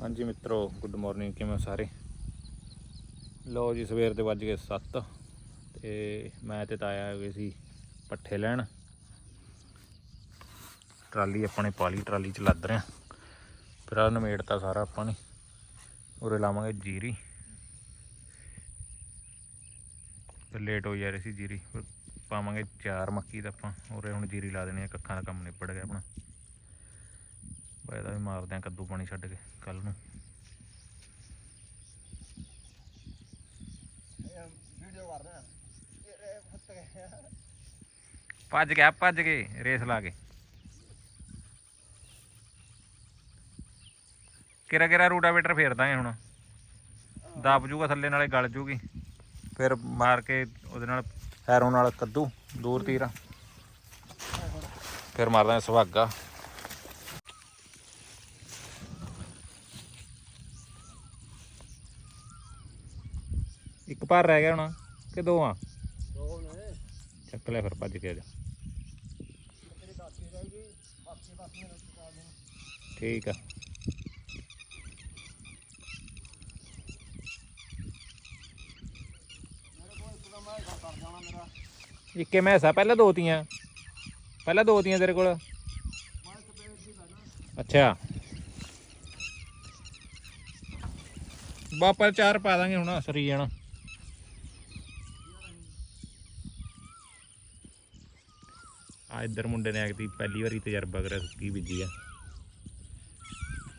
ਹਾਂਜੀ ਮਿੱਤਰੋ good morning ਕਿਵੇਂ ਸਾਰੇ? ਲਓ ਜੀ, ਸਵੇਰ ਦੇ ਵੱਜ ਗਏ 7 ਤੇ ਮੈਂ ਤੇ ਤਾਇਆ ਆ ਗਏ ਸੀ ਪੱਠੇ ਲੈਣ। ਟਰਾਲੀ ਆਪਣੇ ਪਾਲੀ ਟਰਾਲੀ ਚ ਲੱਦ ਰਿਆ ਫਿਰ ਆ ਨਮੇੜਤਾ ਸਾਰਾ ਆਪਾਂ ਨੇ। ਉਰੇ ਲਾਵਾਂਗੇ ਜੀਰੀ। ਫਿਰ ਲੇਟ ਹੋ ਜਾ ਰਹੀ ਸੀ ਜੀਰੀ। ਫਿਰ ਪਾਵਾਂਗੇ ਚਾਰ ਮੱਕੀ ਦਾ ਆਪਾਂ। ਉਰੇ ਹੁਣ ਜੀਰੀ ਲਾ ਦੇਣੀ ਆ, ਕੱਖਾਂ ਦਾ ਕੰਮ ਨਿਬੜ ਗਿਆ ਆਪਣਾ। ਬਾਈ ਦਾ ਵੀ ਮਾਰਦੇ ਆ ਕੱਦੂ ਪਾਣੀ ਛੱਡ ਕੇ ਕੱਲ ਨੂੰ। ਭੱਜ ਗਿਆ, ਭੱਜ ਗਏ ਰੇਸ ਲਾ ਕੇ। ਕਿਰਾ ਕਿਰਾ ਰੂਟਾਵੇਟਰ ਫੇਰਦਾ ਹੈ ਹੁਣ? ਦਬ ਜੂਗਾ ਥੱਲੇ ਨਾਲੇ ਗਲ ਜੂਗੀ। ਫਿਰ ਮਾਰ ਕੇ ਉਹਦੇ ਨਾਲ ਹੈਰੋਂ ਨਾਲ ਕੱਦੂ, ਦੂਰ ਤੀਰ। ਫਿਰ ਮਾਰਦਾ ਸੁਹਾਗਾ। ਭਾਰ ਰਹਿ ਗਿਆ ਹੁਣ ਕਿ ਦੋ ਆ? ਦੋ ਨੇ। ਚੱਕ ਲੈ ਫਿਰ ਭੱਜ ਕੇ ਆ ਜਾ। ਠੀਕ ਆ। ਇੱਕ ਮੈਸਾ ਪਹਿਲਾਂ ਦੋ ਤੀਆਂ। ਪਹਿਲਾਂ ਦੋ ਤੀਆਂ ਤੇਰੇ ਕੋਲ। ਅੱਛਾ। ਬਾਪਾ ਚਾਰ ਪਾ ਦਾਂਗੇ ਹੁਣ ਸਰੀ ਜਾਣਾ ਆ ਇੱਧਰ ਮੁੰਡੇ ਨੇ ਐਕਤੀ ਪਹਿਲੀ ਵਾਰੀ ਤਜਰਬਾ ਕਰਿਆ ਸੁੱਕੀ ਬੀਜੀ ਆ।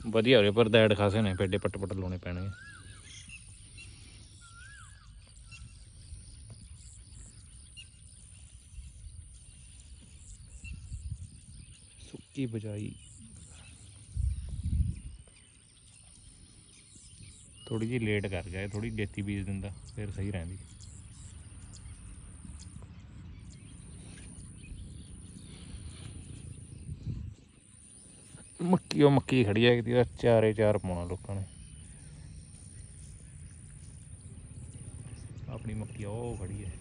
ਵਧੀਆ ਹੋ ਰਿਹਾ ਪਰ ਦੈੜ ਖਾਸੇ ਨੇ, ਪੇਡੇ ਪੱਟ ਪੱਟ ਲਾਉਣੇ ਪੈਣਗੇ। ਸੁੱਕੀ ਬਜਾਈ। ਥੋੜੀ ਜਿਹੀ ਲੇਟ ਕਰ ਜਾਏ ਥੋੜੀ ਦੇਤੀ ਬੀਜ ਦਿੰਦਾ, ਫਿਰ ਸਹੀ ਰਹਿੰਦੀ। ਮੱਕੀ ਉਹ ਮੱਕੀ ਖੜੀ ਹੈ ਕਿਤੇ ਚਾਰੇ ਚਾਰ ਪਾਉਣਾ ਲੋਕਾਂ ਨੇ। ਆਪਣੀ ਮੱਕੀ ਉਹ ਖੜੀ ਹੈ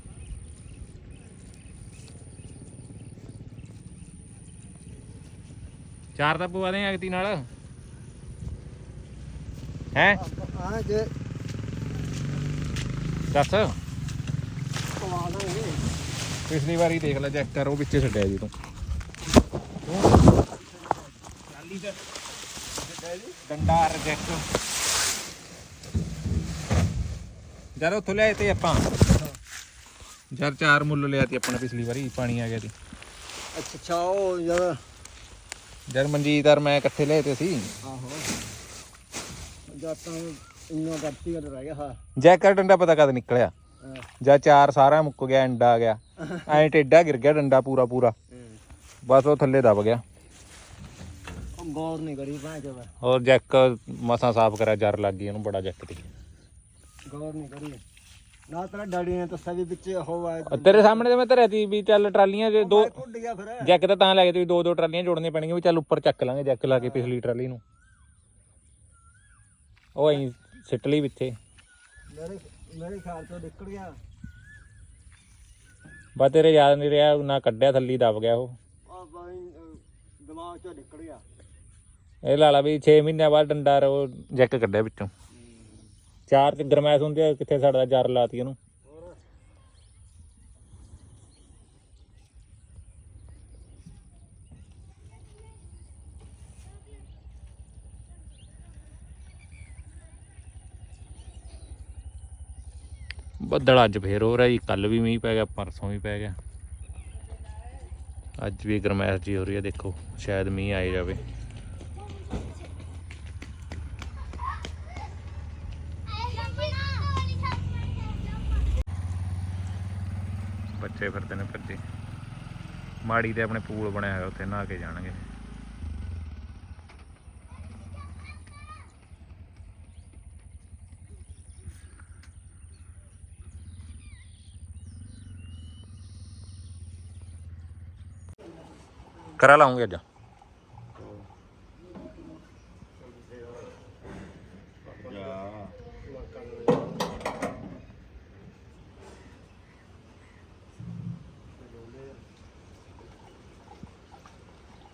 ਚਾਰ ਤਾਂ ਪਵਾ ਦੇ ਅਗਤੀ ਨਾਲ। ਹੈ? ਹਾਂ ਜੇ ਦੱਸ। ਪਵਾ ਦਾਂਗੇ। ਪਿਛਲੀ ਵਾਰੀ ਦੇਖ ਲੈ ਚੈੱਕ ਕਰ ਉਹ ਵਿੱਚੇ ਛੱਡਿਆ ਜੀ ਤੂੰ। ਚਾਲੀ ਦਾ ਡੰਡਾ ਰਿਜੈਕਟ ਜਦ ਉੱਥੋਂ ਲਿਆਏ ਤੇ ਆਪਾਂ। ਜਦ ਚਾਰ ਮੁੱਲ ਲਿਆ ਤੀ ਆਪਣਾ ਪਿਛਲੀ ਵਾਰੀ ਪਾਣੀ ਆ ਗਿਆ ਸੀ ਅੱਛਾ ਅੱਛਾ ਉਹ ਜਦ ਜਦ ਮਨਜੀਤ ਔਰ ਮੈਂ ਇਕੱਠੇ ਲਏ ਤੇ ਸੀ ਆਹੋ। ਜਦ ਤਾਂ ਇੰਨਾ ਗੱਤੀ ਕਰ ਰਹਿ ਗਿਆ ਹਾਂ। ਜੈਕਰ ਡੰਡਾ ਪਤਾ ਕਦ ਨਿਕਲਿਆ। ਜਦ ਚਾਰ ਸਾਰਾ ਮੁੱਕ ਗਿਆ ਅੰਡਾ ਆ ਗਿਆ। ਐਂ ਟੇਡਾ ਗਿਰ ਗਿਆ ਡੰਡਾ ਪੂਰਾ ਪੂਰਾ ਬਸ ਉਹ ਥੱਲੇ ਦਬ ਗਿਆ। ਗੌਰ ਨਹੀਂ ਕਰੀ ਭਾਂ ਜਦ ਔਰ ਜੈਕ ਮਸਾਂ ਸਾਫ਼ ਕਰਿਆ ਜਰ ਲੱਗ ਗਈ ਉਹਨੂੰ ਬੜਾ ਜੈਕ ਤੀ ਗੌਰ ਨਹੀਂ ਕਰੀ। ਨਾ ਤੇਰਾ ਡੈਡੀ ਨੇ ਦੱਸਿਆ ਵੀ ਵਿੱਚ ਹੋਵਾ ਤੇਰੇ ਸਾਹਮਣੇ ਤੇ ਮੈਂ ਧਰਿਆ ਤੀ ਵੀ ਚੱਲ ਟਰਾਲੀਆਂ ਜੇ ਦੋ ਟੁੱਟ ਗਿਆ ਫਿਰ। ਜੈਕ ਤਾਂ ਤਾਂ ਲੈ ਕੇ ਤੁਸੀਂ ਦੋ ਦੋ ਟਰਾਲੀਆਂ ਜੋੜਨੀਆਂ ਪੈਣਗੀਆਂ ਵੀ ਚੱਲ ਉੱਪਰ ਚੱਕ ਲਾਂਗੇ ਜੈਕ ਲਾ ਕੇ ਪਿਛਲੀ ਟਰਾਲੀ ਨੂੰ। ਉਹ ਐਂ ਸਿੱਟ ਲਈ ਵਿੱਚੇ। ਮੇਰੇ ਮੇਰੇ ਖਿਆਲ ਤੋਂ ਨਿਕਲ ਗਿਆ। ਬਾ ਤੇਰੇ ਯਾਦ ਨਹੀਂ ਰਿਹਾ ਨਾ ਕੱਢਿਆ ਥੱਲੀ ਦਬ ਗਿਆ ਉਹ। ਆ ਬਾਈ ਦਿਮਾਗ ਚੋਂ ਨਿਕਲ ਗਿਆ। ਇਹ ਲਾ ਲਾ ਵੀ 6 ਮਹੀਨਿਆਂ ਬਾਅਦ ਡੰਡਾ ਉਹ ਜੈਕ ਕੱਢਿਆ ਵਿੱਚੋਂ। ਚਾਰ ਚ ਗਰਮੈਸ ਹੁੰਦੀ ਆ, ਕਿੱਥੇ ਸਾਡਾ ਜਰ ਲਾਤੀ ਉਹਨੂੰ। ਬੱਦਲ ਅੱਜ ਫੇਰ ਹੋ ਰਿਹਾ ਜੀ ਕੱਲ ਵੀ ਮੀਂਹ ਪੈ ਗਿਆ, ਪਰਸੋਂ ਵੀ ਪੈ ਗਿਆ। ਅੱਜ ਵੀ ਗਰਮੈਸ਼ ਜੀ ਹੋ ਰਹੀ ਹੈ ਦੇਖੋ, ਸ਼ਾਇਦ ਮੀਂਹ ਆਏ ਜਾਵੇ। ਬੱਚੇ ਫਿਰਦੇ ਨੇ ਭੱਜੇ। ਮਾੜੀ ਤੇ ਆਪਣੇ ਪੂਲ ਬਣਿਆ ਹੋਇਆ, ਉੱਥੇ ਨਹਾ ਕੇ ਜਾਣਗੇ। ਕਰਾ ਲਾਉਂਗੇ ਅੱਜ।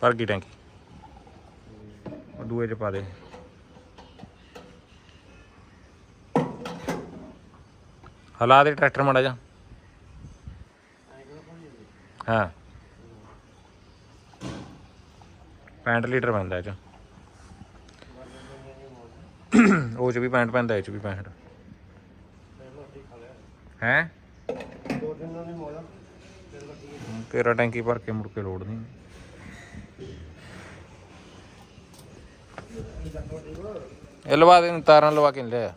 ਭਰ ਗਈ ਟੈਂਕੀ। ਉਹ ਦੂਏ ਚ ਪਾ ਦੇ। ਹਲਾ ਦੇ ਟਰੈਕਟਰ ਮੜਾ ਜਾ ਹਾਂ। 65 ਲੀਟਰ ਪੈਂਦਾ ਚ। ਉਹ ਚ ਵੀ 65 ਪੈਂਦਾ ਚ ਵੀ 65 ਹੈ? ਤੇਰਾ ਟੈਂਕੀ ਭਰ ਕੇ ਮੁੜ ਕੇ ਲੋੜ ਨਹੀਂ। ਇਹ ਲਵਾ ਦੇ ਤਾਰਾਂ ਲਵਾ ਕੇ ਨੀ ਲਿਆ।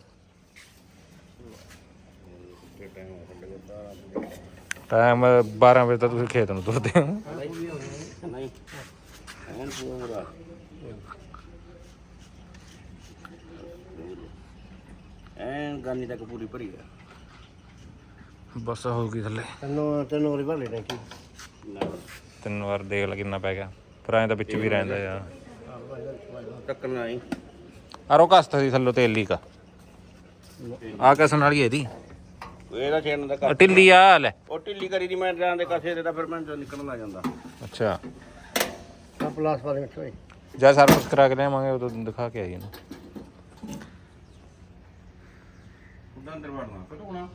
ਟਾਈਮ 12 ਵਜੇ ਤੱਕ ਤੁਸੀਂ ਖੇਤ ਨੂੰ ਤੁਰਦੇ ਹੋ। ਨਹੀਂ ਐਨ ਪੂਰਾ ਐਨ ਗਾਨੀ ਤੱਕ ਪੂਰੀ ਭਰੀ ਆ। ਬਸ ਹੋ ਗਈ ਥੱਲੇ। ਤੈਨੂੰ ਤੈਨੂੰ ਵਾਰੀ ਭਰਲੇ ਟੈਂਕੀ ਤਿੰਨ ਵਾਰ ਦੇਖ ਲੈ ਕਿੰਨਾ ਪੈ ਗਿਆ। ਪਰ ਐਂ ਤਾਂ ਵਿੱਚ ਵੀ ਰਹਿੰਦਾ ਆ ਟੱਕਣਾ ਨਹੀਂ ਆਰੋ ਕਸਤ ਸੀ ਥੱਲੋਂ ਤੇਲ ਲੀਕ। ਆ ਕਸਣ ਵਾਲੀ ਇਹਦੀ। ਇਹਦਾ ਛੇੜਨ ਦਾ ਆਹ ਢਿੱਲੀ ਆ ਲੈ। ਉਹ ਢਿੱਲੀ ਕਰੀ ਦੀ ਮੈਂ ਜਾਂ ਦੇ ਕਾਸੇ ਦੇ ਤਾਂ ਫਿਰ ਮੈਂ ਨਿਕਲਣ ਲੱਗ ਜਾਂਦਾ। ਅੱਛਾ। ਆ ਪਲਾਸ ਵਾਲੇ ਵਿੱਚ ਹੋਈ ਜਾਂ ਸਰਵਿਸ ਕਰਾ ਕੇ ਲਿਆਵਾਂਗੇ ਉਦੋਂ ਦਿਖਾ ਕੇ ਆਈ ਇਹਨੂੰ ਉਦਾਂ ਅੰਦਰ ਵੜਨਾ ਹੋਣਾ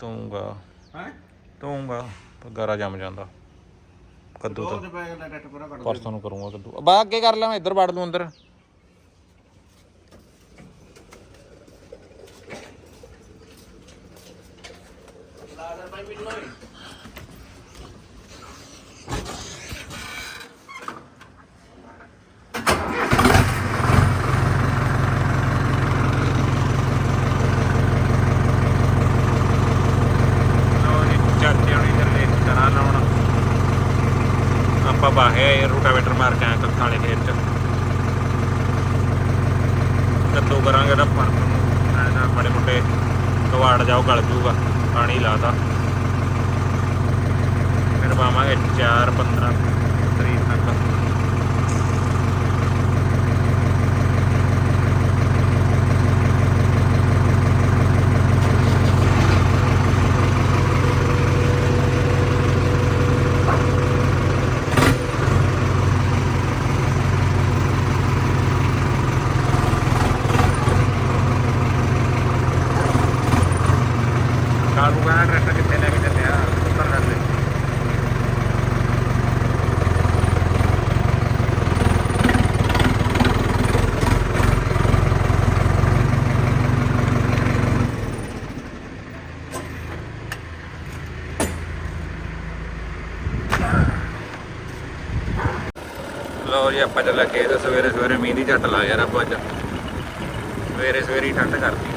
ਤੂੰਗਾ ਹੈ? ਤੂੰਗਾ ਗਾਰਾ ਜੰਮ ਜਾਂਦਾ। ਕੱਦੂ ਦੋ ਤਾਂ। ਦੇ ਪੈਸੇ ਦਾ ਟੱਟ ਪੂਰਾ ਕੱਢ ਪਰਸੋਂ ਨੂੰ ਕਰੂੰਗਾ ਕੱਦੂ। ਬਾ ਅੱਗੇ ਕਰ ਲਾਂ ਮੈਂ ਇੱਧਰ ਵੜ ਲੂੰ ਅੰਦਰ ਜੀ, ਚਾਚੇ ਹੁਣੀ ਚੱਲੇ ਤਰ੍ਹਾਂ ਲਾਉਣ ਆਪਾਂ ਬਾਹੇ ਰੂਟਾਵੇਟਰ ਮਾਰ ਕੇ ਆਏ ਕੱਖਾਂ ਵਾਲੇ ਖੇਤ ਚ ਕੱਦੂ ਕਰਾਂਗੇ ਤਾਂ ਪਰ ਨਾ ਬੜੇ ਮੋਟੇ ਕਵਾੜ ਜਾਓ ਗਲ ਜੂਗਾ ਪਾਣੀ ਲਾਦਾ ਫਿਰ ਪਾਵਾਂਗੇ 4 15 ਤਰੀਕ ਤੱਕ ਕਾਲੂ ਕਹਿੰਦਾ ਟਰੈਕਟਰ ਕਿੱਥੇ ਲੈ ਕੇ ਚੱਲਿਆ ਉੱਪਰ ਕਰ ਦੇ ਲੋ ਜੀ ਆਪਾਂ ਚੱਲੇ ਖੇਤ ਸਵੇਰੇ ਸਵੇਰੇ ਮੀਂਹ ਦੀ ਝੱਟ ਲਾ ਯਾਰ ਆਪਾਂ ਅੱਜ। ਸਵੇਰੇ ਸਵੇਰੇ ਠੰਡ ਕਰਦੀ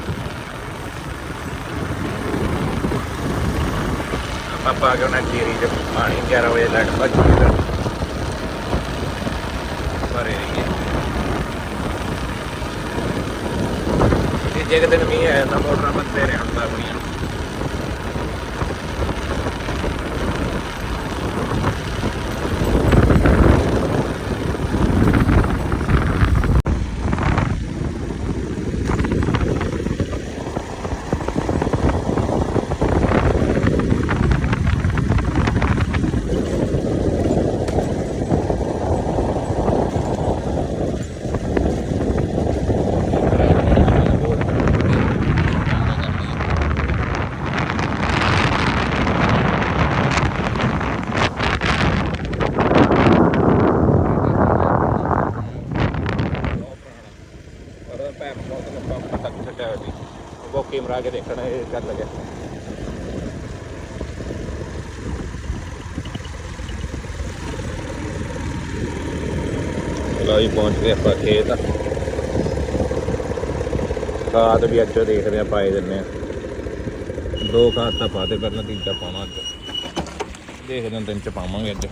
ਆਪਾਂ ਪਾ ਕੇ ਉਹਨਾਂ ਜੀਰੀ ਚ ਪਾਣੀ 11 ਵਜੇ ਲਾਈਟ ਭੱਜ ਗਈ ਫਿਰ ਭਰੇ ਰਹੀਏ। ਇਹ ਜੇ ਕਿਤੇ ਮੀਂਹ ਆਇਆ ਤਾਂ ਮੋਟਰਾਂ ਬੰਦੇ ਰਹਿਣ ਦਾ ਆਪਣੀਆਂ ਉਹਦਾ ਪੈਪ ਬਹੁਤ ਲੰਬਾ ਪਤਾ ਕਿ ਛੱਡਿਆ ਹੋਇਆ ਸੀ ਉਹ ਕੇ ਦੇਖਣਾ, ਇਹ ਚੱਲ ਲੱਗਿਆ ਲਓ ਜੀ ਪਹੁੰਚ ਗਏ ਆਪਾਂ ਖੇਤ। ਖਾਦ ਵੀ ਅੱਜ ਦੇਖਦੇ ਆ ਪਾਏ ਦਿੰਨੇ ਆ ਦੋ ਖਾਦ ਤਾਂ ਪਾਦੇ ਪਹਿਲਾਂ ਤੀਜਾ ਪਾਵਾਂ ਅੱਜ। ਦੇਖਦੇ ਹਾਂ, ਦਿਨ ਚ ਪਾਵਾਂਗੇ ਅੱਜ।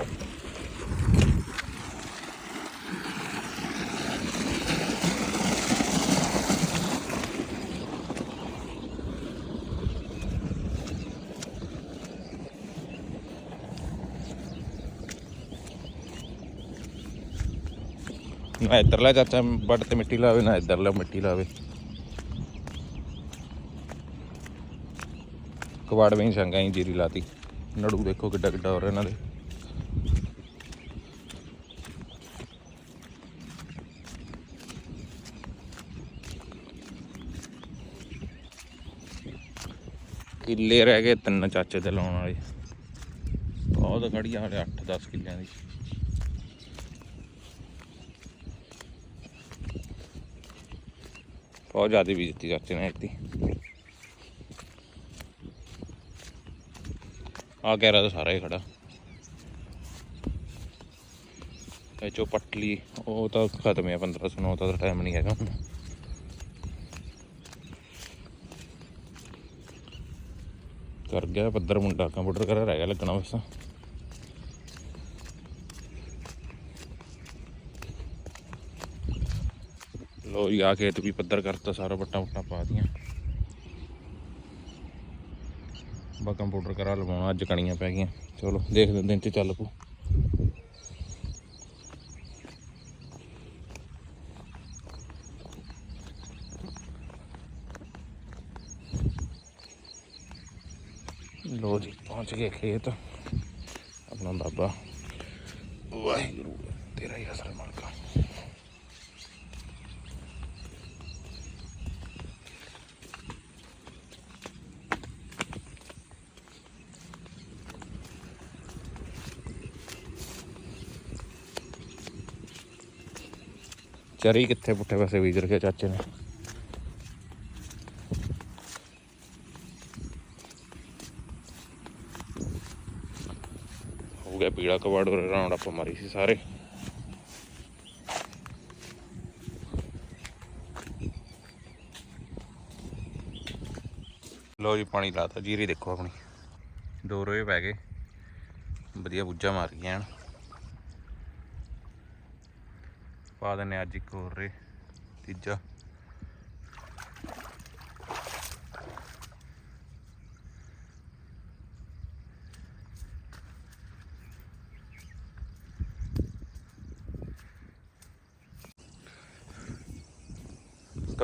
ਨਾ ਇੱਧਰਲਾ ਚਾਚਾ, ਵੱਡ ਤੇ ਮਿੱਟੀ ਲਾਵੇ, ਨਾ ਇੱਧਰਲਾ ਮਿੱਟੀ ਲਾਵੇ। ਕਵਾੜ ਵੀ ਸੰਗਾ ਹੀ ਜੀਰੀ ਲਾਤੀ। ਨੜੂ ਦੇਖੋ ਕਿੱਡਾ ਕਿੱਡਾ ਹੋ ਰਿਹਾ ਇਹਨਾਂ ਦੇ। ਕਿੱਲੇ ਰਹਿ ਗਏ ਤਿੰਨ ਚਾਚੇ ਦੇ ਲਾਉਣ ਵਾਲੇ। ਬਹੁਤ ਖੜੀ ਆ ਹਲੇ 8-10 ਕਿੱਲਿਆਂ ਦੀ। ਬਹੁਤ ਜ਼ਿਆਦਾ ਬੀਜ ਦਿੱਤੀ ਚਾਚੇ ਨੇ ਇੱਥੇ। ਆ ਕਹਿ ਤਾਂ ਸਾਰਾ ਹੀ ਖੜਾ। ਇਹ ਚੋ ਪਟਲੀ, ਉਹ ਤਾਂ ਖਤਮ ਹੈ 1509 ਤਾਂ ਟਾਈਮ ਨਹੀਂ ਹੈਗਾ ਹੁਣ। ਕਰ ਗਿਆ, ਪੱਧਰ ਮੁੰਡਾ ਕੰਪਿਊਟਰ ਕਰ ਰਹਿ ਗਿਆ ਲੱਗਣਾ ਬਸ ਲੋ ਜੀ ਆ ਖੇਤ ਵੀ ਪੱਧਰ ਕਰਤਾ, ਸਾਰਾ ਵੱਟਾਂ ਵੁੱਟਾਂ ਪਾ ਦੀਆਂ ਬਾ ਕੰਪਿਊਟਰ ਕਰਾ ਲਵਾਉਣਾ, ਅੱਜ ਕਣੀਆਂ ਪੈ ਗਈਆਂ। ਚਲੋ, ਦੇਖਦੇ ਦਿਨ ਚ ਚੱਲ ਪੂ ਲੋ ਜੀ, ਪਹੁੰਚ ਗਏ ਖੇਤ। ਆਪਣਾ ਬਾਬਾ ਵਾਹਿਗੁਰੂ, ਤੇਰਾ ਹੀ ਅਸਰ ਮਾਲਕਾ ਚਰੀ ਕਿੱਥੇ ਪੁੱਠੇ ਪਾਸੇ ਬੀਜ ਰੱਖਿਆ ਚਾਚੇ ਨੇ। ਹੋ ਗਿਆ ਪੀੜਾ ਕਵਾੜ ਔਰ ਰਾਉਂਡ ਅਪ ਮਾਰੀ ਸੀ ਸਾਰੇ। ਲੋ ਜੀ ਪਾਣੀ ਲਾਤਾ, ਜੀਰੀ ਦੇਖੋ ਆਪਣੀ। ਦੋ ਰੋਏ ਪੈ ਗਏ। ਵਧੀਆ ਬੁੱਝਾ ਮਾਰ ਗਈਆਂ ਐਨ। ਪਾ ਦਿੰਨੇ ਅੱਜ ਇੱਕ ਹੋਰ ਰੇ ਤੀਜਾ।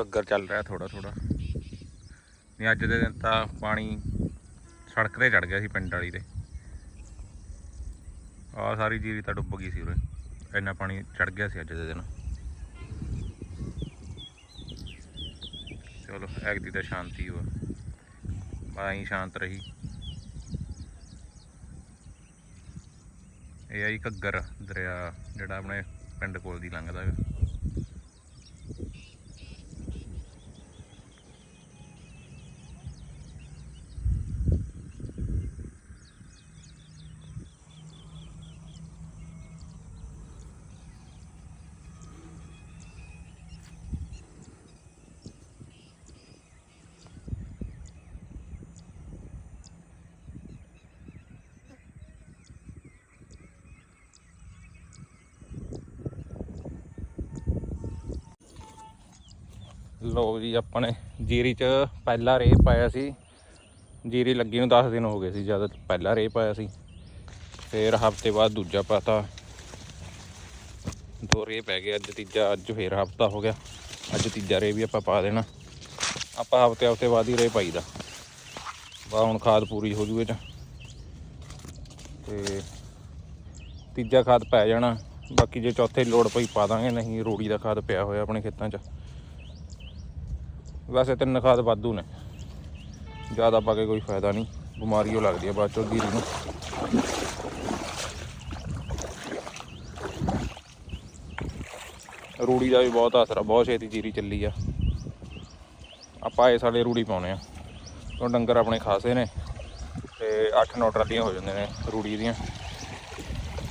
ਘੱਗਰ ਚੱਲ ਰਿਹਾ ਥੋੜਾ ਥੋੜਾ ਨਹੀਂ, ਅੱਜ ਦੇ ਦਿਨ ਤਾਂ ਪਾਣੀ ਸੜਕ ਤੇ ਚੜ ਗਿਆ ਸੀ ਪਿੰਡ ਵਾਲੀ ਤੇ। ਆ ਸਾਰੀ ਜੀਰੀ ਤਾਂ ਡੁੱਬ ਗਈ ਸੀ ਉਰੇ। ਇੰਨਾ ਪਾਣੀ ਚੜ ਗਿਆ ਸੀ ਅੱਜ ਦੇ ਦਿਨ। ਚਲੋ ਐਕ ਦੀ ਤਾਂ ਸ਼ਾਂਤੀ ਹੋ ਬਾਈ ਸ਼ਾਂਤ ਰਹੀ। ਇਹ ਆ ਆਈ ਘੱਗਰ ਦਰਿਆ, ਜਿਹੜਾ ਆਪਣੇ ਪਿੰਡ ਕੋਲ ਦੀ ਲੰਘਦਾ ਹੈ ਲੋ ਜੀ ਆਪਾਂ ਨੇ ਜੀਰੀ ਚ ਪਹਿਲਾ ਰੇ ਪਾਇਆ ਸੀ। ਜੀਰੀ ਲੱਗੀ ਨੂੰ 10 ਦਿਨ ਹੋ ਗਏ ਸੀ, ਜਦ ਪਹਿਲਾ ਰੇ ਪਾਇਆ ਸੀ। ਫਿਰ ਹਫ਼ਤੇ ਬਾਅਦ ਦੂਜਾ ਪਾਤਾ। ਦੋ ਰੇ ਪੈ ਗਏ, ਅੱਜ ਤੀਜਾ, ਅੱਜ ਫੇਰ ਹਫਤਾ ਹੋ ਗਿਆ। ਅੱਜ ਤੀਜਾ ਰੇ ਵੀ ਆਪਾਂ ਪਾ ਦੇਣਾ। ਆਪਾਂ ਹਫ਼ਤੇ ਹਫ਼ਤੇ ਬਾਅਦ ਹੀ ਰੇ ਪਾਈਦਾ। ਬਾ ਹੁਣ ਖਾਦ ਪੂਰੀ ਹੋ ਜੂ ਇਹ ਚ। ਤੇ ਤੀਜਾ ਖਾਦ ਪੈ ਜਾਣਾ। ਬਾਕੀ ਜੇ ਚੌਥੇ ਲੋੜ ਪਈ, ਪਾ ਦਾਂਗੇ। ਨਹੀਂ, ਰੂੜੀ ਦਾ ਖਾਦ ਪਿਆ ਹੋਇਆ ਆਪਣੇ ਖੇਤਾਂ 'ਚ। ਵੈਸੇ ਤਿੰਨ ਖਾਦ ਵਾਧੂ ਨੇ। ਜ਼ਿਆਦਾ ਪਾ ਕੇ ਕੋਈ ਫਾਇਦਾ ਨਹੀਂ। ਬਿਮਾਰੀ ਉਹ ਲੱਗਦੀ ਆ ਬਾਅਦ ਚੋਂ ਜੀਰੀ ਨੂੰ। ਰੂੜੀ ਦਾ ਵੀ ਬਹੁਤ ਅਸਰ ਆ, ਬਹੁਤ ਛੇਤੀ ਜੀਰੀ ਚੱਲੀ ਆ। ਆਪਾਂ ਇਹ ਸਾਡੇ ਰੂੜੀ ਪਾਉਣੇ ਆ। ਉਹ ਡੰਗਰ ਆਪਣੇ ਖਾਸੇ ਨੇ ਤੇ 8-9 ਟਰਾਲੀਆਂ ਹੋ ਜਾਂਦੇ ਨੇ ਰੂੜੀ ਦੀਆਂ।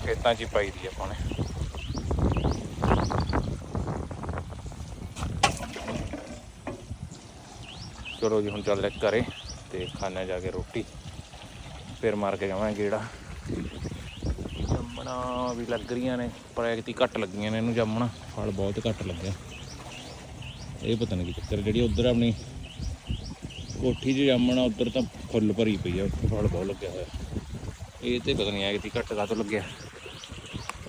ਖੇਤਾਂ 'ਚ ਹੀ ਪਾਈ ਦੀ ਆਪਾਂ ਨੇ। ਚਲੋ ਜੀ ਹੁਣ ਚੱਲਦੇ ਹਾਂ ਘਰੇ ਤੇ ਖਾਣੇ ਜਾ ਕੇ ਰੋਟੀ। ਫਿਰ ਮਾਰ ਕੇ ਜਾਵਾਂਗੇ ਗੇੜਾ। ਜੰਮਣਾ ਵੀ ਲੱਗ ਰਹੀਆਂ ਨੇ ਪਰ ਐਕਤੀ ਘੱਟ ਲੱਗੀਆਂ ਨੇ ਇਹਨੂੰ ਜੰਮਣਾ। ਫਲ ਬਹੁਤ ਘੱਟ ਲੱਗਿਆ ਇਹ ਪਤਾ ਨਹੀਂ ਕੀ ਚੱਕਰ ਜਿਹੜੀ ਉਧਰ ਆਪਣੀ ਕੋਠੀ 'ਚ ਜੰਮਣਾ ਉਧਰ ਤਾਂ ਫੁੱਲ ਭਰੀ ਪਈ ਆ ਉੱਥੇ ਫਲ ਬਹੁਤ ਲੱਗਿਆ ਹੋਇਆ। ਇਹ ਤੇ ਪਤਾ ਨਹੀਂ ਐਕਤੀ ਘੱਟ ਕਾਹਤੋਂ ਲੱਗਿਆ।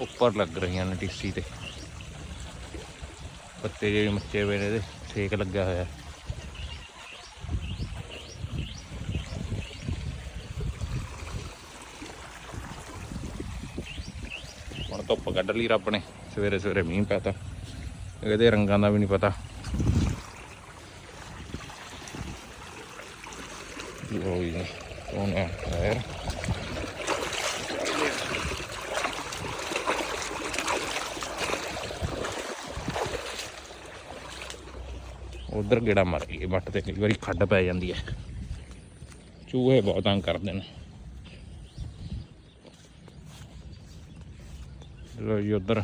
ਉੱਪਰ ਲੱਗ ਰਹੀਆਂ ਨੇ ਟੀਸੀ ਤੇ। ਪੱਤੇ ਜਿਹੜੇ ਮੱਚੇ ਹੋਏ ਨੇ ਇਹਦੇ ਸੇਕ ਲੱਗਿਆ ਹੋਇਆ। ਧੁੱਪ ਕੱਢ ਲਈ ਰੱਬ ਨੇ। ਸਵੇਰੇ ਸਵੇਰੇ ਮੀਂਹ ਪੈਤਾ। ਇਹਦੇ ਰੰਗਾਂ ਦਾ ਵੀ ਨਹੀਂ ਪਤਾ। ਲੋ ਜੀ ਹੁਣ ਉਧਰ ਗੇੜਾ ਮਾਰ ਲਈਏ ਬੱਟ ਤੇ ਕਈ ਵਾਰੀ ਖੱਡ ਪੈ ਜਾਂਦੀ ਹੈ। ਚੂਹੇ ਬਹੁਤ ਤੰਗ ਕਰਦੇ ਨੇ। ਲੋ ਜੀ ਉਧਰ।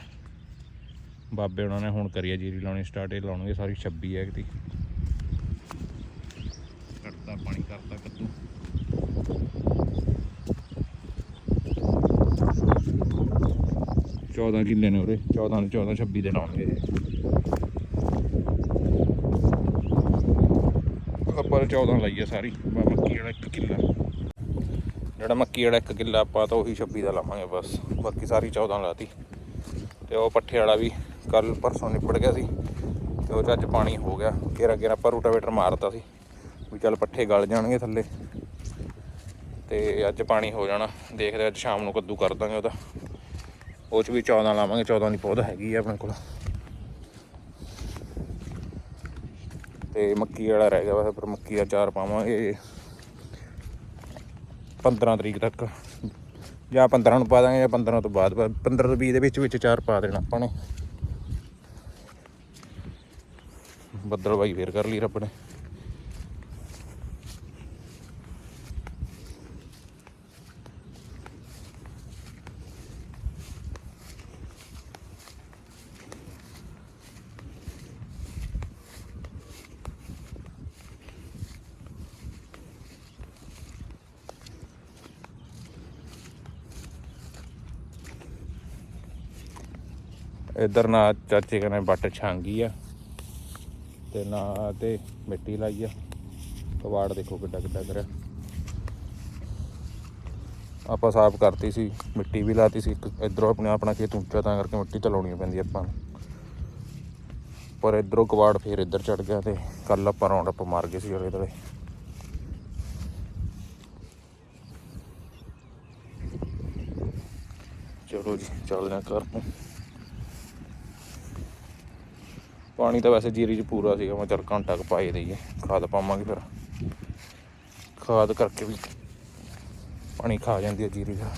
ਬਾਬੇ ਉਹਨਾਂ ਨੇ ਹੁਣ ਕਰੀ ਹੈ ਜੀਰੀ ਲਾਉਣੀ ਸਟਾਰਟ ਇਹ ਲਾਉਣਗੇ ਸਾਰੀ 26 ਹੈ ਕਿਤੇ ਕੱਟਦਾ ਪਾਣੀ ਕਰਦਾ ਕੱਦੂ। ਚੌਦਾਂ ਕਿੱਲੇ ਨੇ ਉਰੇ 14 ਦੇ 14 26 ਦੇ ਲਾਉਣਗੇ। ਇਹ। ਆਪਾਂ ਤਾਂ 14 ਲਾਈ ਸਾਰੀ ਮੱਕੀ ਵਾਲਾ 1 ਕਿੱਲਾ। ਜਿਹੜਾ ਮੱਕੀ ਵਾਲਾ 1 ਕਿੱਲਾ ਆਪਾਂ ਤਾਂ ਉਹੀ 26 ਦਾ ਲਾਵਾਂਗੇ ਬਸ, ਬਾਕੀ ਸਾਰੀ 14 ਲਾਤੀ। ਤੇ ਉਹ ਪੱਠੇ ਵਾਲਾ ਵੀ ਕੱਲ ਪਰਸੋਂ ਨਿਪੜ ਗਿਆ ਸੀ ਤੇ ਉਹ 'ਚ ਅੱਜ ਪਾਣੀ ਹੋ ਗਿਆ। ਕੇਰਾ ਕੇਰਾ ਆਪਾਂ ਰੂਟਾਵੇਟਰ ਮਾਰਤਾ ਸੀ ਵੀ ਚੱਲ ਪੱਠੇ ਗਲ ਜਾਣਗੇ ਥੱਲੇ। ਤੇ ਅੱਜ ਪਾਣੀ ਹੋ ਜਾਣਾ। ਦੇਖਦੇ ਅੱਜ ਸ਼ਾਮ ਨੂੰ ਕੱਦੂ ਕਰ ਦਾਂਗੇ ਉਹਦਾ। ਉਹ 'ਚ ਵੀ 14 ਲਾਵਾਂਗੇ 14 ਦੀ ਪੌਦਾ ਹੈਗੀ ਆ ਆਪਣੇ ਕੋਲ। ਤੇ ਮੱਕੀ ਵਾਲਾ ਰਹਿ ਗਿਆ ਵਾ ਪਰ ਮੱਕੀ ਦਾ ਚਾਰ ਪਾਵਾਂਗੇ 15 ਤਰੀਕ ਤੱਕ। ਜਾਂ 15 ਨੂੰ ਪਾ ਦਾਂਗੇ ਜਾਂ 15 ਤੋਂ ਬਾਅਦ 15 ਤੋਂ 20 ਦੇ ਵਿੱਚ ਵਿੱਚ ਚਾਰ ਪਾ ਦੇਣਾ ਆਪਾਂ ਨੇ। ਬੱਦਲ ਬਾਈ ਫੇਰ ਕਰ ਲਈ ਰੱਬ ਨੇ। ਇਧਰ ਨਾ ਚਾਚੇ ਕਨੇ ਵੱਟ ਛਾਂਗੀ ਆ। ਤੇ ਨਾ ਤੇ ਮਿੱਟੀ ਲਾਈ ਆ। ਕਵਾੜ ਦੇਖੋ ਕਿੱਡਾ ਕਿੱਡਾ ਕਰਿਆ। ਆਪਾਂ ਸਾਫ਼ ਕਰਤੀ ਸੀ, ਮਿੱਟੀ ਵੀ ਲਾਤੀ ਸੀ। ਇੱਕ ਇਧਰੋਂ ਆਪਣੇ ਆਪਣਾ ਖੇਤ ਉੱਚਾ, ਤਾਂ ਕਰਕੇ ਮਿੱਟੀ ਚਲਾਉਣੀ ਪੈਂਦੀ ਆਪਾਂ ਨੂੰ। ਪਰ ਇਧਰੋਂ ਕਵਾੜ ਫੇਰ ਇੱਧਰ ਚੜ ਗਿਆ ਤੇ ਕੱਲ ਆਪਾਂ ਰੌਂਡ ਅਪ ਮਾਰ ਗਏ ਸੀ ਉਹਦੇ ਤਲੇ। ਚਲੋ ਜੀ, ਚੱਲਦੇ ਹਾਂ ਘਰ ਨੂੰ। ਪਾਣੀ ਤਾਂ ਵੈਸੇ ਜੀਰੀ 'ਚ ਪੂਰਾ ਸੀਗਾ, ਮੈਂ ਚੱਲ ਘੰਟਾ ਕੁ ਪਾਏ ਦਈਏ, ਖਾਦ ਪਾਵਾਂਗੇ ਫਿਰ। ਖਾਦ ਕਰਕੇ ਵੀ ਪਾਣੀ ਖਾ ਜਾਂਦੀ ਹੈ ਜੀਰੀ ਦਾ।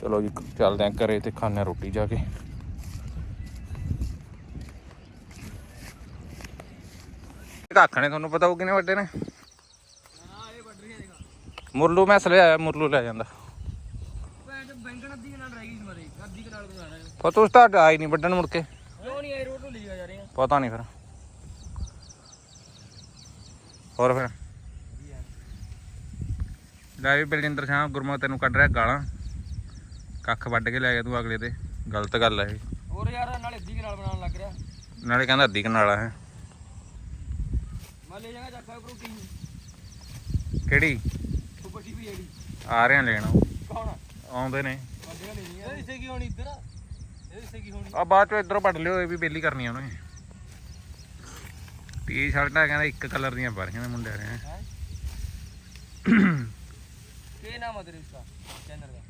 ਚਲੋ ਜੀ, ਚੱਲਦੇ ਆਂ ਘਰੇ ਤੇ ਖਾਣੇ ਰੋਟੀ ਜਾ ਕੇ। ਕੱਖ ਨੇ ਤੁਹਾਨੂੰ ਪਤਾ ਉਹ ਕਿੰਨੇ ਵੱਡੇ ਨੇ? ਮੁਰਲੂ ਮੈਂ ਲੈ ਆਇਆ, ਮੁਰਲੂ ਲੈ ਜਾਂਦਾ ਭੈਣ ਬੈਂਗਣ ਅੱਧੀ ਕੁ ਨਾਲ ਰਹਿ ਗਈ ਮਰੇ ਅੱਧੀ ਕੁ ਨਾਲ ਪਤਾ ਉਸ ਤਾਂ ਆਈ ਨਹੀਂ ਵੱਢਣ ਮੁੜ ਕੇ। ਕਿਉਂ ਨਹੀਂ ਆਈ? ਰੋਡ ਨੂੰ ਲਈ ਜਾ ਰਹੇ ਆ। ਪਤਾ ਨਹੀਂ ਫਿਰ। ਹੋਰ ਫਿਰ? ਲੈ ਵੀ ਬਲਜਿੰਦਰ ਸਿੰਘ ਗੁਰਮਤ ਤੈਨੂੰ ਕੱਢ ਰਿਹਾ ਗਾਲਾਂ। ਕੱਖ ਵੱਢ ਕੇ ਲੈ ਗਿਆ ਤੂੰ ਅਗਲੇ ਤੇ। ਗਲਤ ਗੱਲ ਹੈ ਇਹ। ਹੋਰ ਯਾਰ ਨਾਲੇ ਅੱਧੀ ਕੁ ਨਾਲ ਬਣਾਉਣ ਲੱਗ ਰਿਹਾ। ਨਾਲੇ ਕਹਿੰਦਾ ਅੱਧੀ ਕਨਾਲਾ ਹੈ ਮੈਂ ਲੈ ਜਾਗਾ ਚੱਕਾ ਪ੍ਰੋਟੀਨ ਕਿਹੜੀ? ਉਹ ਵੱਡੀ ਵੀ ਹੈਗੀ ਆ ਰਹੇ ਆ ਲੈਣ। ਕੌਣ ਆਉਂਦੇ ਨੇ। ਇਸੇ ਕੀ ਹੋਣੀ ਇੱਧਰ ਕੀ ਆ ਬਾਅਦ ਚੋਂ ਇਧਰੋਂ ਵੱਢ ਲਿਓ ਇਹ ਵੀ ਬੇਲੀ ਕਰਨੀ ਆ ਉਹਨੇ। ਟੀ ਸ਼ਰਟਾਂ ਕਹਿੰਦਾ ਇੱਕ ਕਲਰ ਦੀਆਂ ਪਾ ਰਹੀਆਂ ਨੇ ਮੁੰਡਿਆਂ ਨੇ। ਕੀ ਨਾਮ ਹੈ ਤੇਰੇ ਉਸਦਾ? ਚੈਨਲ ਦਾ?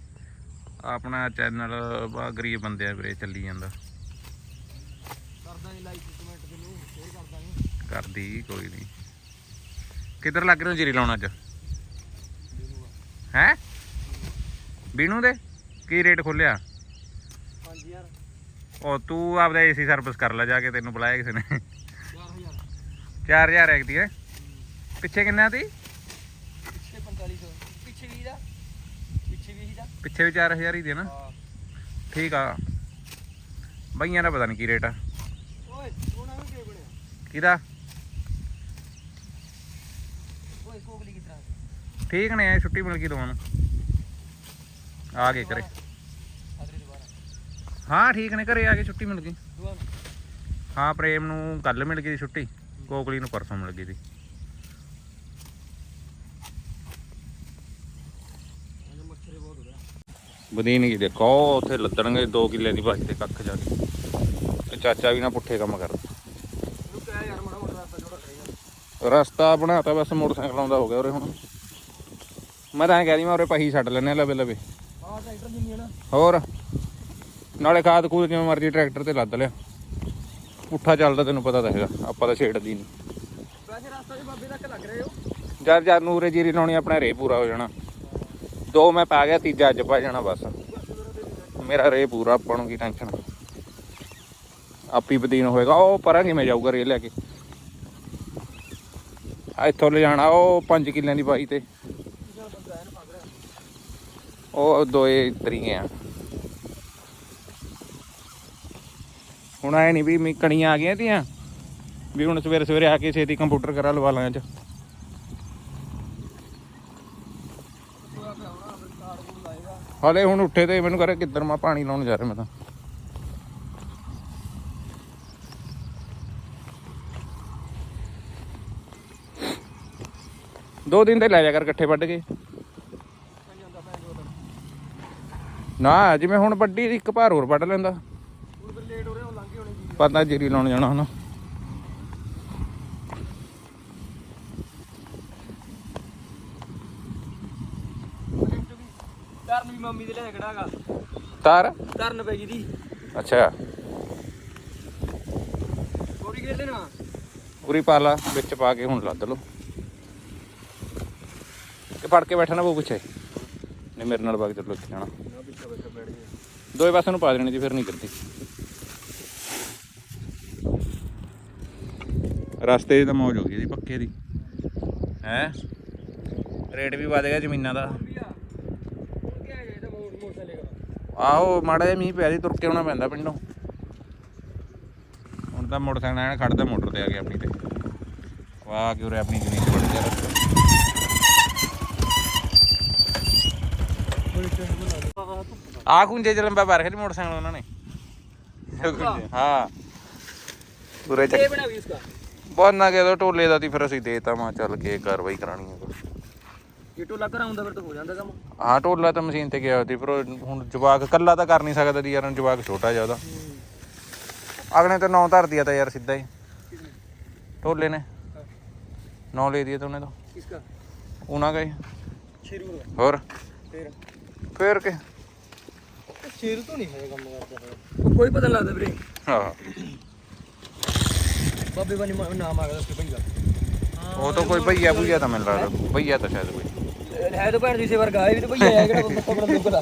ਆਪਣਾ ਚੈਨਲ ਬਾ ਗਰੀਬ ਬੰਦਿਆਂ ਵੀਰੇ ਚੱਲੀ ਜਾਂਦਾ। ਕਰਦਾ ਨਹੀਂ ਲਾਈਕ ਕਮੈਂਟ ਦੇ ਨੂੰ ਸ਼ੇਅਰ ਕਰਦਾ ਨਹੀਂ ਕਰਦੀ ਕੋਈ ਨਹੀਂ ਕਿੱਧਰ ਲੱਗ ਰਹੇ ਹੋ ਜੀਰੀ ਲਾਉਣ ਅੱਜ? ਦੇਣੂਗਾ ਹੈ? ਬੀਨੂ ਦੇ? ਕੀ ਰੇਟ ਖੋਲਿਆ? 5000 ਉਹ ਤੂੰ ਆਪਦਾ ਏਸੀ ਸਰਵਿਸ ਕਰ ਲੈ ਜਾ ਕੇ ਤੈਨੂੰ ਬੁਲਾਇਆ ਕਿਸੇ ਨੇ। 4000 4000 ਇੱਕ ਦੀ ਹੈ। ਪਿੱਛੇ ਕਿੰਨਾ ਦੀ ਪਿੱਛੇ 4500 ਪਿੱਛੇ 20 ਦਾ। ਪਿੱਛੇ 20 ਦਾ। ਪਿੱਛੇ ਵੀ 4000 ਹੀ ਦੀ ਨਾ। ਠੀਕ ਆ। ਬਈਆਂ ਦਾ ਪਤਾ ਨਹੀਂ ਕੀ ਰੇਟ ਆ। ਓਏ ਸੋਨਾ ਵੀ ਕਿਉਂ ਬਣਿਆ? ਕਿਹਦਾ? ਓਏ ਕੋਗਲੀ ਕਿਸ ਤਰ੍ਹਾਂ? ਠੀਕ ਨੇ ਛੁੱਟੀ ਮਿਲ ਗਈ ਦੋਵਾਂ ਨੂੰ। ਆ ਗਏ ਅਦਰੇ ਦੁਬਾਰਾ ਹਾਂ ਠੀਕ ਨੇ ਘਰੇ ਆ ਕੇ ਛੁੱਟੀ ਮਿਲ ਗਈ। ਹਾਂ ਪ੍ਰੇਮ ਨੂੰ ਕੱਲ ਮਿਲ ਗਈ ਛੁੱਟੀ ਕੋਕਲੀ ਨੂੰ ਪਰਸੋਂ ਮਿਲ ਗਈ ਸੀ। ਅਜੇ ਮੱਛਰੇ ਬਹੁਤ ਹੋ ਰਿਹਾ। ਬਦੀਨ ਕੀ ਦੇਖੋ ਉੱਥੇ ਲੱਦਣਗੇ 2 ਕਿੱਲੇ ਦੀ ਬਾਈ ਤੇ ਕੱਖ ਜਾ ਕੇ। ਤੇ ਚਾਚਾ ਵੀ ਨਾ ਪੁੱਠੇ ਕੰਮ ਕਰਦਾ ਰਸਤਾ ਬਣਾਤਾ ਬਸ ਮੋਟਰਸਾਈਕਲ ਆਉਂਦਾ ਹੋ ਗਿਆ ਉਰੇ ਹੁਣ। ਮੈਂ ਤਾਂ ਕਹਿ ਰਹੀ ਮੈਂ ਉਰੇ ਪਹੀ ਛੱਡ ਆ ਲਵੇ ਲਵੇ ਹੋਰ? ਨਾਲੇ ਖਾਦ ਖੂਦ ਜਿਵੇਂ ਮਰਜ਼ੀ ਟਰੈਕਟਰ ਤੇ ਲੱਦ ਲਿਆ। ਪੁੱਠਾ ਚੱਲਦਾ ਤੈਨੂੰ ਪਤਾ ਤਾਂ ਹੈਗਾ ਆਪਾਂ ਤਾਂ ਛੇੜਦੀ ਨਹੀਂ ਵੈਸੇ ਰਸਤਾ ਜੀ ਬਾਬੇ ਤੱਕ ਲੱਗ ਰਹੇ ਹੋ ਜਦ ਜਦ ਨੂਰੇ ਜੀਰੀ ਲਾਉਣੀ ਆਪਣਾ ਰੇ ਪੂਰਾ ਹੋ ਜਾਣਾ। ਦੋ ਮੈਂ ਪਾ ਗਿਆ ਤੀਜਾ ਅੱਜ ਪਾ ਜਾਣਾ ਬਸ। ਮੇਰਾ ਰੇ ਪੂਰਾ ਆਪਾਂ ਨੂੰ ਕੀ ਟੈਨਸ਼ਨ ਆਪੀ ਬਦੀਨ ਹੋਏਗਾ। ਉਹ ਪਰਾਂ ਕਿਵੇਂ ਜਾਊਗਾ ਰੇਲ ਲੈ ਕੇ? ਇੱਥੋਂ ਲੈ ਜਾਣਾ ਉਹ 5 ਕਿੱਲਿਆਂ ਦੀ ਬਾਈ ਤੇ। ਉਹ ਦੋਏ ਤਰੀਏ ਆ। ਹੁਣ ਆਏ ਨਹੀਂ ਵੀ ਮੀ ਕਣੀਆਂ ਆ ਗਈਆਂ ਤੀਆਂ, ਵੀ ਹੁਣ ਸਵੇਰੇ ਸਵੇਰੇ ਆ ਕੇ ਛੇਤੀ ਕੰਪਿਊਟਰ ਕਰਾ ਲਵਾ ਲਾਂ ਚ ਹਲੇ ਹੁਣ ਉੱਠੇ ਤੇ ਮੈਨੂੰ ਕਰੇ ਕਿੱਧਰ ਮੈਂ ਪਾਣੀ ਲਾਉਣ ਜਾ ਰਿਹਾ ਮੈਂ ਤਾਂ। ਦੋ ਦਿਨ ਤੇ ਲੈ ਜਾ ਕਰ ਇਕੱਠੇ ਵੱਢ ਕੇ। ਨਾ, ਜਿਵੇਂ ਹੁਣ ਵੱਡੀ ਇੱਕ ਭਾਰ ਹੋਰ ਵੱਢ ਲੈਂਦਾ। ਜੀ ਪਤਾ ਜੀਰੀ ਲਾਉਣ ਜਾਣਾ ਹੁਣ ਕਰਨ ਵੀ ਮੰਮੀ ਦੇ ਲੈ ਖੜਾਗਾ ਤਾਰ? ਕਰਨ ਪੈ ਗਈ ਦੀ। ਅੱਛਾ। ਥੋੜੀ ਖੇਡ ਲੈਣਾ। ਪੂਰੀ ਪਾ ਲਾ ਵਿੱਚ ਪਾ ਕੇ ਹੁਣ ਲੱਦ ਲਓ। ਕਿ ਫੜ ਕੇ ਬੈਠਣਾ ਪਊ ਪਿੱਛੇ। ਨਹੀਂ ਮੇਰੇ ਨਾਲ ਬਾਗ ਚੱਲੋ ਇੱਥੇ ਜਾਣਾ। ਦੋਏ ਪਾਸੇ ਨੂੰ ਪਾ ਦੇਣੀ ਜੀ ਫਿਰ ਨਹੀਂ ਕਰਦੀ ਰਸਤੇ 'ਚ ਤਾਂ ਮੌਜ ਹੋ ਗਈ ਜੀ ਪੱਕੇ ਦੀ। ਹੈ? ਰੇਟ ਵੀ ਵਧ ਗਿਆ ਜ਼ਮੀਨਾਂ ਦਾ। ਆਹੋ, ਮਾੜਾ ਜਿਹਾ ਮੀਂਹ ਪਿਆ ਸੀ, ਤੁਰ ਕੇ ਆਉਣਾ ਪੈਂਦਾ ਪਿੰਡੋਂ। ਹੁਣ ਤਾਂ ਮੋਟਰਸਾਈਕਲ ਐਨ ਖੜਦਾ ਮੋਟਰ ਤੇ ਆ ਗਿਆ ਆਪਣੀ ਤੇ। ਵਾਹ ਕਿ ਉਰੇ ਆਪਣੀ ਜ਼ਮੀਨ 'ਚ ਵੜ ਗਿਆ। ਆ ਖੁੰਝੇ ਚ ਲੰਬਾ ਬਾਰ ਖਲੀ ਮੋਟਰਸਾਈਕਲ ਉਹਨਾਂ ਨੇ। ਹਾਂ। ਉਰੇ ਚੱਕ ਬਣਾ ਵੀ ਉਸਕਾ ਬੋਨਾ ਕੇ ਦੋ ਟੋਲੇ ਦਾ ਤੀ ਫਿਰ ਅਸੀਂ ਦੇਤਾ ਮਾ ਚੱਲ ਕੇ ਕਾਰਵਾਈ ਕਰਾਣੀ ਹੈ ਇਹ ਟੋਲਾ ਕਰਾਉਂਦਾ ਫਿਰ ਤਾਂ ਹੋ ਜਾਂਦਾ ਕੰਮ। ਹਾਂ ਟੋਲਾ ਤਾਂ ਮਸ਼ੀਨ ਤੇ ਗਿਆ ਸੀ ਪਰ ਉਹ ਹੁਣ ਜਵਾਕ ਕੱਲਾ ਤਾਂ ਕਰ ਨਹੀਂ ਸਕਦਾ ਦੀ ਯਾਰ ਜਵਾਕ ਛੋਟਾ ਜਿਹਾ ਉਹਦਾ। ਅਗਨੇ ਤੇ ਨੌ ਧਰ ਦਿਆ ਤਾਂ ਯਾਰ ਸਿੱਧਾ ਹੀ। ਟੋਲੇ ਨੇ। ਨੌ ਲੈ ਦਿਆ ਤਾਂ ਉਹਨੇ ਤਾਂ। ਕਿਸਕਾ? ਉਹਨਾਂ ਗਏ ਸ਼ੇਰੂ ਹੋਰ? ਫਿਰ? ਫੇਰ ਕੇ? ਸ਼ੇਰੂ ਤੋਂ ਨਹੀਂ ਹੈ ਕੰਮ ਕਰਦਾ। ਕੋਈ ਪਤਾ ਲੱਗਦਾ ਵੀਰੇ। ਹਾਂ ਬਾਬੇ ਬਣੀ ਨਾਮ ਆ ਗਿਆ ਉਸ ਭਈਆ। ਉਹ ਤਾਂ ਕੋਈ ਭਈਆ ਭੁਈਆ ਤਾਂ ਮੈਨੂੰ ਲੱਗਦਾ ਭਈਆ ਤਾਂ ਸ਼ਾਇਦ ਕੋਈ। ਹੈ ਤਾਂ ਭੈਣ ਦੀ ਸੇਵਰ ਗਾਏ ਵੀ ਤਾਂ ਭਈਆ ਹੈ ਕਿਹੜਾ ਬੱਤਾ ਬੜਾ ਦੁੱਗਦਾ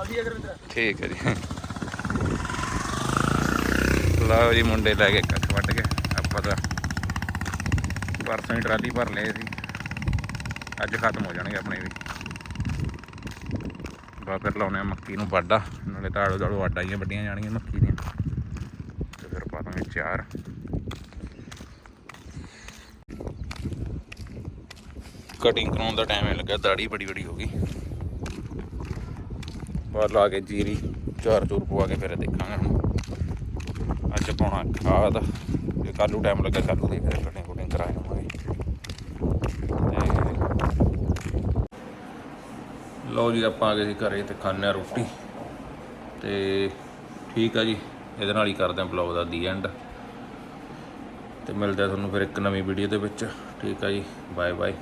ਆਦੀ ਅਗਰ ਮਿੱਤਰਾ। ਠੀਕ ਹੈ ਜੀ। ਲਓ ਜੀ ਮੁੰਡੇ ਲੈ ਕੇ ਕੱਖ ਵੱਢ ਕੇ ਆਪਾਂ ਤਾਂ ਪਰਸੋਂ ਹੀ ਟਰਾਲੀ ਭਰ ਲਏ ਸੀ। ਅੱਜ ਖਤਮ ਹੋ ਜਾਣਗੇ ਆਪਣੇ ਵੀ। ਬਾ ਫਿਰ ਲਾਉਣੇ ਆ ਮੱਕੀ ਨੂੰ ਵਾਢਾ ਨਾਲੇ ਤਾਂ ਆੜੋ ਦਾੜੋ ਵਾਢਾਂ ਹੀ ਵੱਡੀਆਂ ਜਾਣਗੀਆਂ ਮੱਕੀ ਦੀਆਂ। ਤੇ ਚਾਰ। ਕਟਿੰਗ ਕਰਾਉਣ ਦਾ ਟਾਈਮ ਹੀ ਲੱਗਾ ਦਾੜੀ ਬੜੀ ਬੜੀ ਹੋ ਗਈ। ਬਾਹਰ ਲਾ ਕੇ ਜੀਰੀ, ਚਾਰ ਚੂਰ ਪਵਾ ਕੇ ਫਿਰ ਦੇਖਾਂਗੇ ਹੁਣ। ਅੱਜ ਪਾਉਣਾ ਖਾਦ, ਜੇ ਕੱਲੂ ਟਾਈਮ ਲੱਗਾ ਕੱਲੂ ਦੀ ਫਿਰ ਕਟਿੰਗ ਕੁਟਿੰਗ ਕਰਾ ਜਾਵਾਂਗੇ ਲਓ ਜੀ, ਆਪਾਂ ਆ ਗਏ ਸੀ ਘਰੇ ਤੇ ਖਾਣੇ ਰੋਟੀ। ਤੇ ਠੀਕ ਆ ਜੀ। ਇਹਦੇ ਨਾਲ ਹੀ ਕਰਦੇ ਹਾਂ ਬਲੌਗ ਦਾ ਦੀ ਐਂਡ ਤੇ ਮਿਲਦੇ ਆ ਤੁਹਾਨੂੰ ਫਿਰ ਇੱਕ ਨਵੀਂ ਵੀਡੀਓ ਦੇ ਵਿੱਚ। ਠੀਕ ਆ ਜੀ ਬਾਏ ਬਾਏ